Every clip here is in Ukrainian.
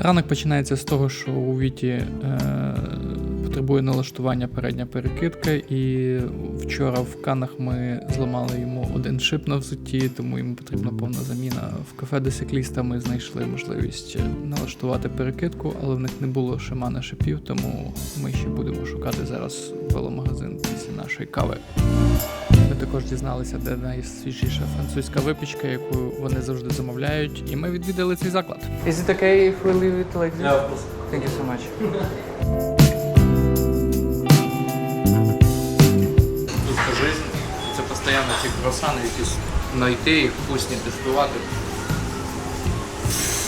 Ранок починається з того, що у Віті е, потребує налаштування передня перекидка, і вчора в канах ми зламали йому один шип на взутті, тому йому потрібна повна заміна. В кафе Десикліста ми знайшли можливість налаштувати перекидку, але в них не було шимана шипів, тому ми ще будемо шукати зараз веломагазин після нашої кави. Також дізналися, де найсвіжіша французька випічка, яку вони завжди замовляють, і ми відвідали цей заклад. Is it okay if we leave it like this? Yeah, of course. Thank you so much. Тут жизнь, це постійно ці круасани, якісь знайти їх вкусні, тестувати.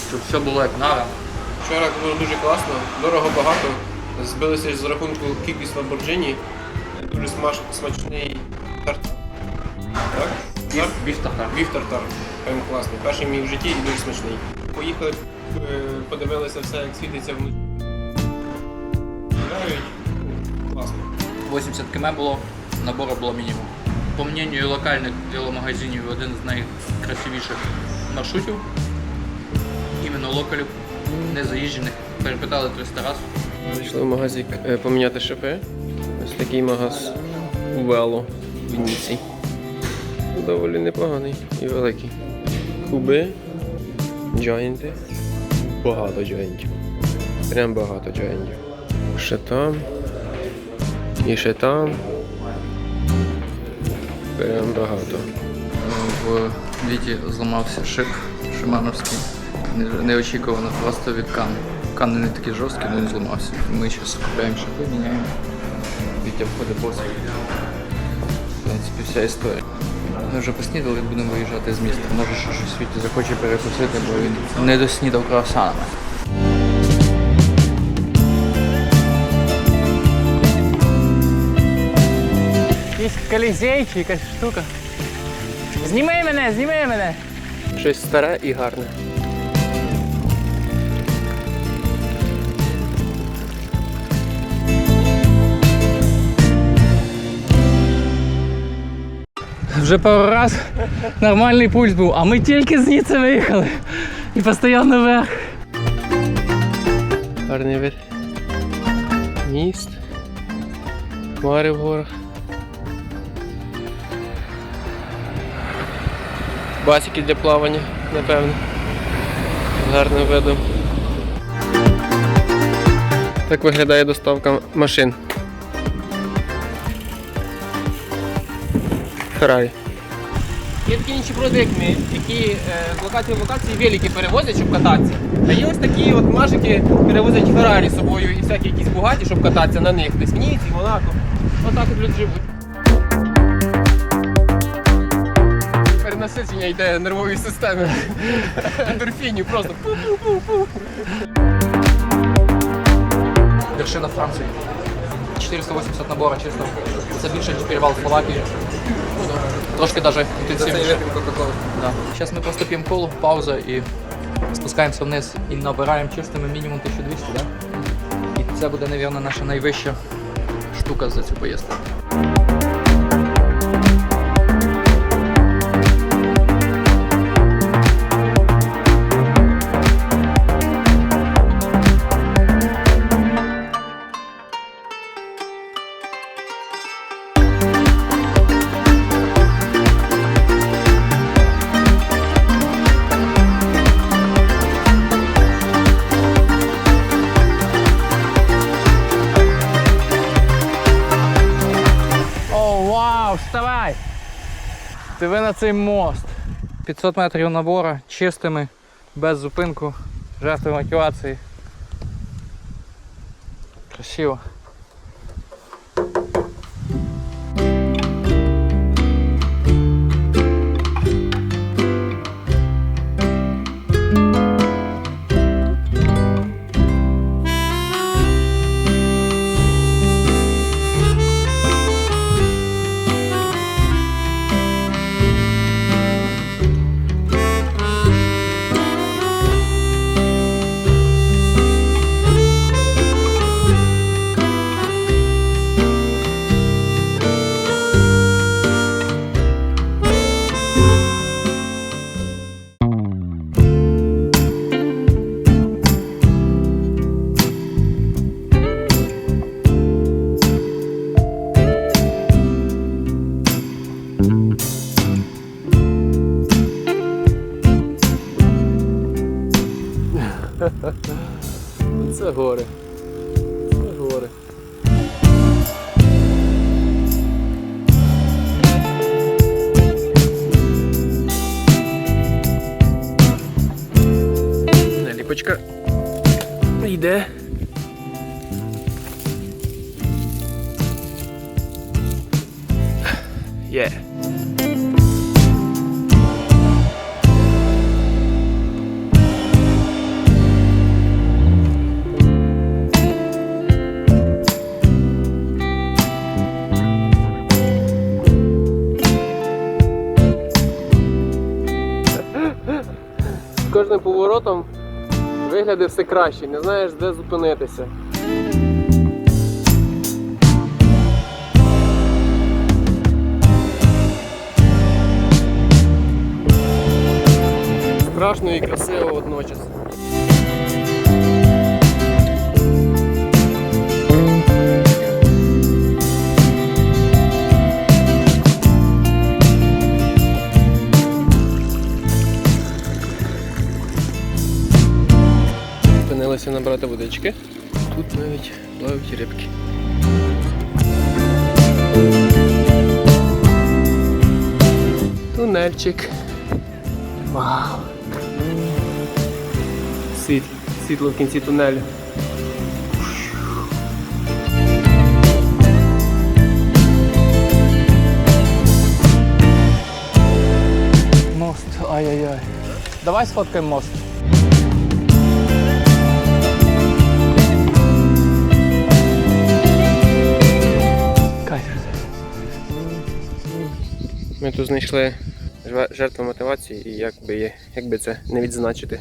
Щоб все було як надо. Вчора було дуже класно, дорого багато. Збилися з рахунку кількість Lamborghini. Дуже смаж, смачний тарт. Так? Біф, біф тартар. Біф тартар. Прям класний. Перший мій в житті і дуже смачний. Поїхали, е, подивилися все, як світиться вночі. Класно. 80 км було, набору було мінімум. По мнению локальних веломагазинів, один з найкрасивіших маршрутів. Іменно локалів, не заїжджених. Перепитали 300 разів. Зайшли в магазик е, поміняти шипи. Ось такий магаз у Вело в Вінниці. Доволі непоганий і великий. Куби, джойнти. Багато джойнтів. Прям багато джойнтів. Ще там. І ще там. Прям багато. В Віті зламався шип шимановський. Неочікувано, просто від кан. Кани не такі жорсткі, але він зламався. Ми зараз купляємо шипи, міняємо. Вітя входить босик. В принципі, вся історія. Ми вже поснідали, будемо виїжджати з міста. Може, що щось Віті захоче перекусити, бо він не доснідав круасанами. Якийсь колізей чи якась штука. Зніми мене, зніми мене. Щось старе і гарне. Вже пару раз нормальний пульс був, а ми тільки звідси виїхали. І постійно вверх. Гарний вид. Міст. Хмари в горах. Басики для плавання, напевно. З гарним видом. Так виглядає доставка машин. Феррарі. Є такі інші продукти, які е, з локації в локації велики перевозять, щоб кататися. А є ось такі от мажики перевозять Феррарі з собою і всякі якісь бугаті, щоб кататися на них. Десь в Ніці, Монако. Отак от люди живуть. Перенасичення йде нервової системи. Ендорфінів просто. Вершина Франції. 480 набора чисто. Це більше, ніж перевал Словакії. Трошки навіть інтенсивніше. Да. Зараз ми просто п'ємо колу, пауза і спускаємося вниз і набираємо чистими мінімум 1200, да? І це буде, мабуть, наша найвища штука за цю поїздку. Диви на цей мост. 500 метрів набора чистими, без зупинку, жертви мотивації. Красиво. Є. З кожним поворотом вигляди все краще, не знаєш, де зупинитися. Страшно і красиво водночас. Зупинилися набрати водички. Тут навіть плавають рибки. Тунельчик. Вау. Світ, світло в кінці тунелю. Мост, ай-яй-яй. Давай сфоткаємо мост. Ми тут знайшли жертву мотивації і як би, є- як би це не відзначити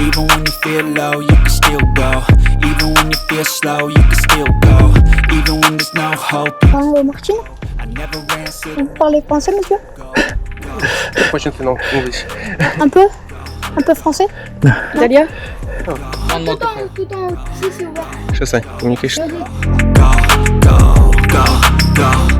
Even when you feel low, you can still go. Even when you feel slow, you can still go. Even when there's no hope. Martin Vous parlez français, monsieur La prochaine fois, non, Un peu Un peu français Italien. Tout en, tout en. Je sais, communication. Go, go.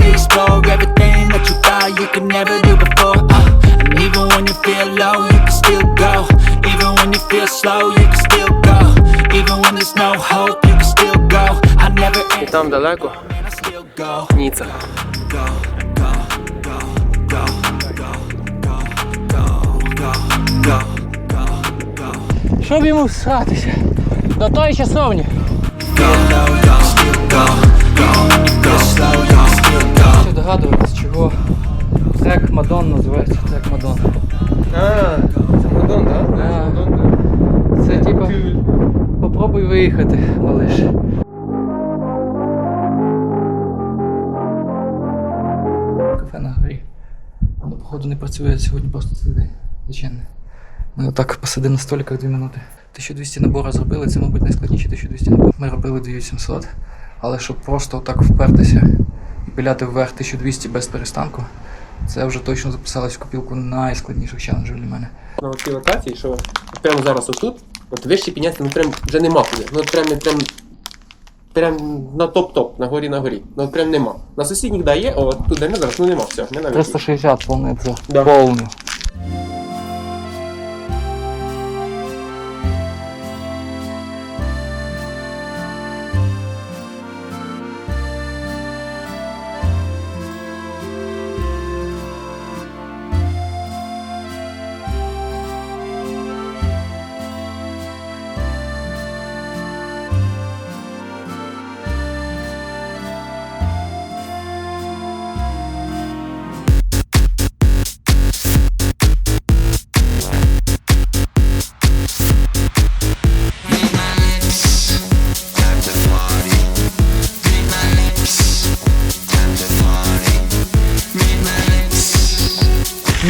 could never do before. Uh, and even when you feel low, you can still go. Even when you feel slow, you can still go. Even when there's no hope, you can still go. I never І там далеко. Ніца. Щоб йому всратися до тої часовні. Ще догадуватись, чого трек Мадон називається трек Мадон. А, це Мадон, так? Да. Це типа попробуй виїхати, малиш. Кафе на горі. Воно, походу, не працює сьогодні просто цілий день. Звичайно. Ми отак посидимо на столиках 2 минути. 1200 набору зробили, це, мабуть, найскладніші 1200 набори. Ми робили 2800. Але щоб просто отак впертися і пиляти вверх 1200 без перестанку, Це вже точно записалось в копілку найскладніших челенджів для мене. На цій локації, що прямо зараз отут, от вище піднятися, ну прям вже нема куди. Ну от прям, прям, прям на топ-топ, на горі на горі. Ну от прям нема. На сусідніх да є, о, от тут де ми зараз, ну нема, все, не навіть. 360 повний це Да. Повний.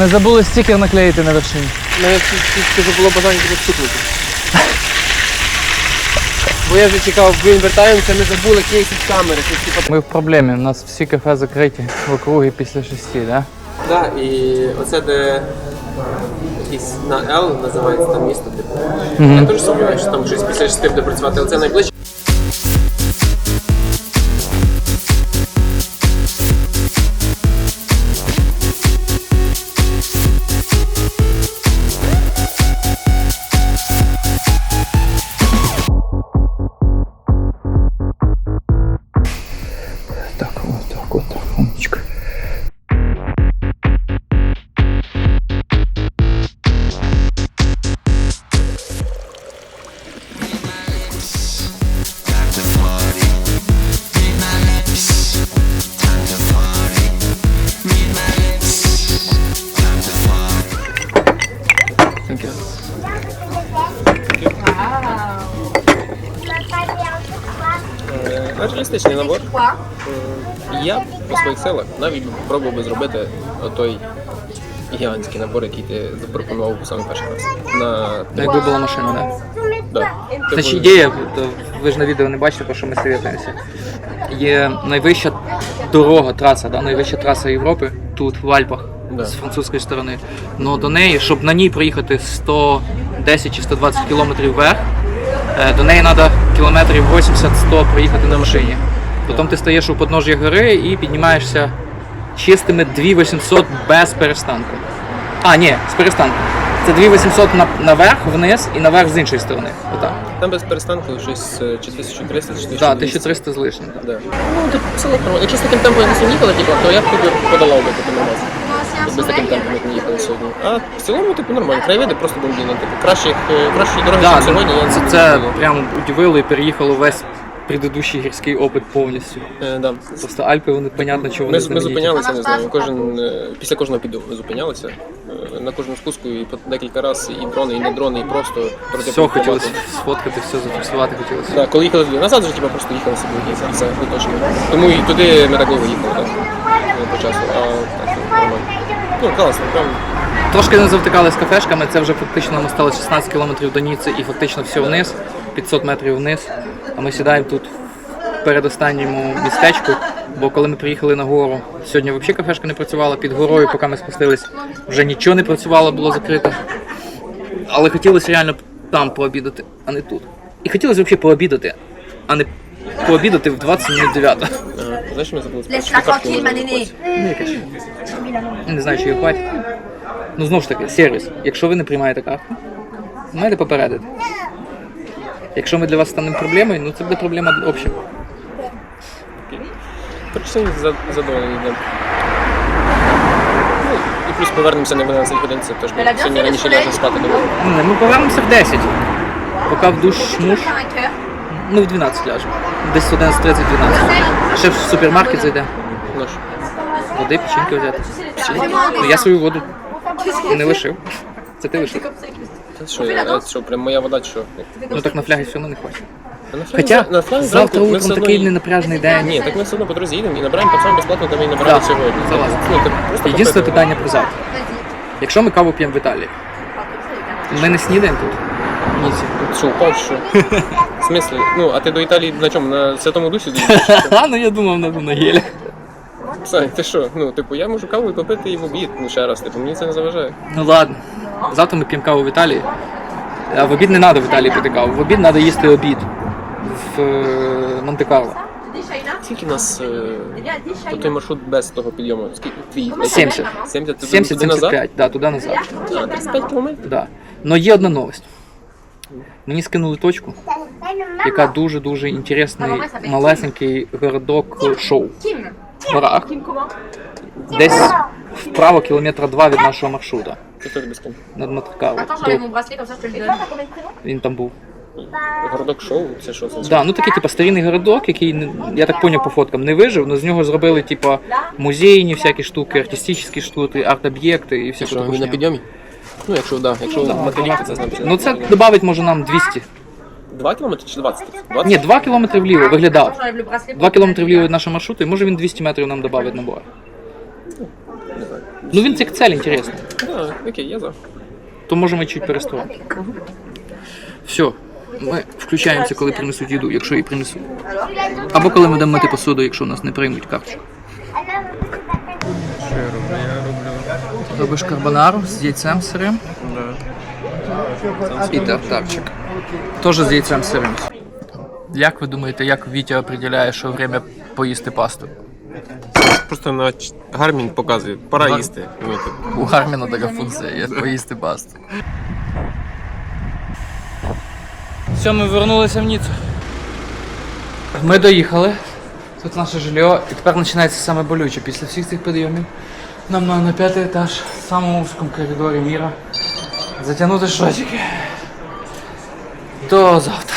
Ми забули стікер наклеїти на вершині. Мене було бажання тебе стукнути. Бо я вже чекав, блін, вертаємося, ми забули кейси з камери. типу Ми в проблемі, у нас всі кафе закриті в округі після шести, да? Так, і оце де якийсь на L називається там місто, типу. Я теж сумніваюся, що там щось після шести буде працювати, але це найближче. Реалістичний набор. Е, Я по своїх силах навіть пробував би зробити той гігантський набор, який ти запропонував у самий перший раз. На Якби була машина, да? да. Значить, Типу, ідея, то ви ж на відео не бачите, про що ми советуємося. Є найвища дорога, траса, да? найвища траса Європи, тут, в Альпах, Да. з французької сторони. Но до неї, щоб на ній проїхати 110 чи 120 кілометрів вверх, е, до неї треба кілометрів 80-100 проїхати на машині. Потім ти стаєш у подножжя гори і піднімаєшся чистими 2800 без перестанку. А, ні, з перестанку. Це 2800 на, наверх, вниз і наверх з іншої сторони. Отак. Там без перестанку щось е, чи 1300, чи 1200. Так, 1300 з лишнім. так. Да. Ну, все нормально. Якщо з таким темпом ми їхали, типу, то я б тобі подолав би типу, нормально. Тобто з таким темпом, як ми їхали сьогодні. А в цілому, типу, нормально. Краєвиди просто бомбіно. Типу, кращих, е, кращої дороги, Да, ніж сьогодні, я це, не це прям удивило і переїхало весь предыдущий гірський опит повністю. Е, да. Просто Альпи, вони понятно, чого вони Ми, ми знамениті. зупинялися, не знаю, кожен е, після кожного піду ми зупинялися е, на кожну спуску і по декілька разів і дрони, і не дрони, і просто проти Все хотілося сфоткати, все зафіксувати хотілося. Так, коли їхали туди назад, вже типа просто їхали собі в це точно. Тому і туди ми так довго їхали, так, е, по часу, а так ну, нормально. Ну, класно, прям Трошки не завтикали з кафешками, це вже фактично нам осталось 16 кілометрів до Ніци і фактично все вниз, 500 метрів вниз. А ми сідаємо тут в передостанньому містечку, бо коли ми приїхали на гору, сьогодні взагалі кафешка не працювала, під горою, поки ми спустились, вже нічого не працювало, було закрито. Але хотілося реально там пообідати, а не тут. І хотілося взагалі пообідати, а не пообідати в 20 минут 9. Знаєш, що ми забули купити. nénée. Ну, яке ж. Не знаю, чи її хватить. Ну, знову ж таки, сервіс. Якщо ви не приймаєте карту, маєте попередити. Якщо ми для вас станемо проблемою, ну це буде проблема обща. Коротше, сьогодні за- задоволений. Ну, і плюс повернемося на 12 годин, це теж a сьогодні раніше ляжемо спати думаю. Ну, Ми повернемося в 10. Поки в душ муж, À 5 heures. Ну в 12 ляжемо. Десь 11.30-12. Ще в супермаркет зайде. Води, печінки взяти. Ну, я свою воду не лишив. Це ти лишив. Це що, а що, прям моя вода, чи що? Ну так на флягі все одно не на флаг- Хоча на флаг завтра ми утром все одно такий ї- ненапряжний день. Ні, так ми все одно по дорозі їдемо і набираємо пацан безплатно, там і набрали Да, сьогодні. согласен. Ну, так просто Єдине попити. питання про завтра. Якщо ми каву п'ємо в Італії, ми не снідаємо тут. Ні. Що, упав, що? Смислі? Ну, а ти до Італії на чому? На Святому Дусі доїдеш? А, ну я думав на, на гелі. Сань, ти що? Ну, типу, я можу каву попити і в обід. Ну ще раз, типу, мені це не заважає. Ну ладно. Завтра ми п'ємо каву в Італії. А в обід не треба в Італії пити каву. В обід треба їсти обід в е, Монте-Карло. Скільки нас е, той маршрут без того підйому? Скільки? Твій? 70. 70 туди, туди назад? 70-75, да, туди назад. А, 35 кілометрів? Да. Но є одна новость. Мені скинули точку, яка дуже-дуже інтересний малесенький городок шоу. В горах. Десь вправо кілометра два від нашого маршрута. Над donne. Він там був. Городок шоу? Це що це? Да, ну такий, типу, старинний городок, який я так поняв по фоткам, не вижив, але з нього зробили, типу, музейні всякі штуки, артистичні штуки, арт-об'єкти і всяку Що, він на підйомі? Ну, якщо, да, якщо да. материк, це значить. Ну це додавить може нам 200. 2 кілометри чи 20? 20? Ні, 2 кілометри вліво виглядав. J'enlève 2 кілометри вліво від нашого маршруту, і може він 200 метрів нам додавить набор. Не знаю. Ну він як цель інтересний. Да, окей, я за. То можемо чуть перестроїти. Все. Ми включаємося, коли принесуть їду, якщо її принесуть. Або коли ми йдемо мити посуду, якщо нас не приймуть карточку. Робиш карбонару з яйцем сирим і тартарчик. Теж з яйцем сирим. Як ви думаєте, як Вітя определяє, що время поїсти пасту? Просто на Гармін показує, пора Гар- їсти. У Гарміна така функція, як поїсти пасту. Все, ми повернулися в Ніцу. Ми доїхали. Тут наше жилье. І тепер починається саме болюче. Після всіх цих підйомів нам надо на пятый этаж, в самом узком коридоре мира затянуты шотики. До завтра.